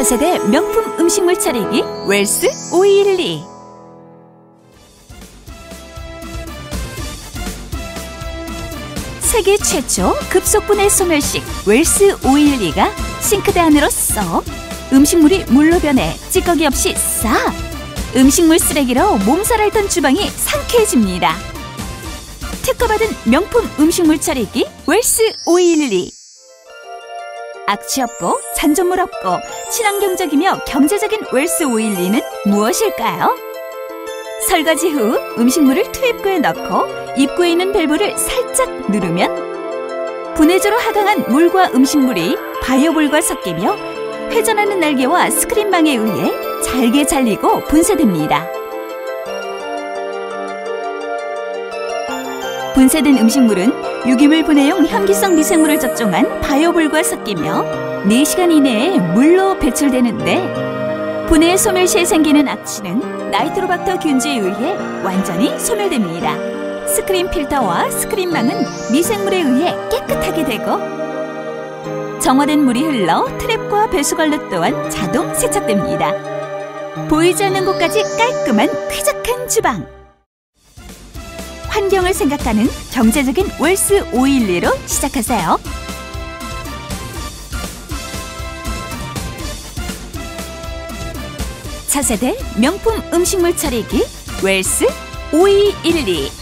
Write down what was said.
차세대 명품 음식물 차리기 웰스 512 세계 최초 급속분해 소멸식 웰스 512가 싱크대 안으로 쏙 음식물이 물로 변해 찌꺼기 없이 싹 음식물 쓰레기로 몸살 앓던 주방이 상쾌해집니다. 특허받은 명품 음식물 차리기 웰스 512 악취 없고 잔존물 없고 친환경적이며 경제적인 웰스 512는 무엇일까요? 설거지 후 음식물을 투입구에 넣고 입구에 있는 밸브를 살짝 누르면 분해조로 하강한 물과 음식물이 바이오볼과 섞이며 회전하는 날개와 스크린망에 의해 잘게 잘리고 분쇄됩니다. 분쇄된 음식물은 유기물 분해용 현기성 미생물을 접종한 바이오볼과 섞이며 4시간 이내에 물로 배출되는데 분해 소멸 시에 생기는 악취는 나이트로박터 균주에 의해 완전히 소멸됩니다. 스크린 필터와 스크린망은 미생물에 의해 깨끗하게 되고 정화된 물이 흘러 트랩과 배수관로 또한 자동 세척됩니다. 보이지 않는 곳까지 깔끔한 쾌적한 주방. 환경을 생각하는 경제적인 웰스 512로 시작하세요. 차세대 명품 음식물 차리기 웰스 5212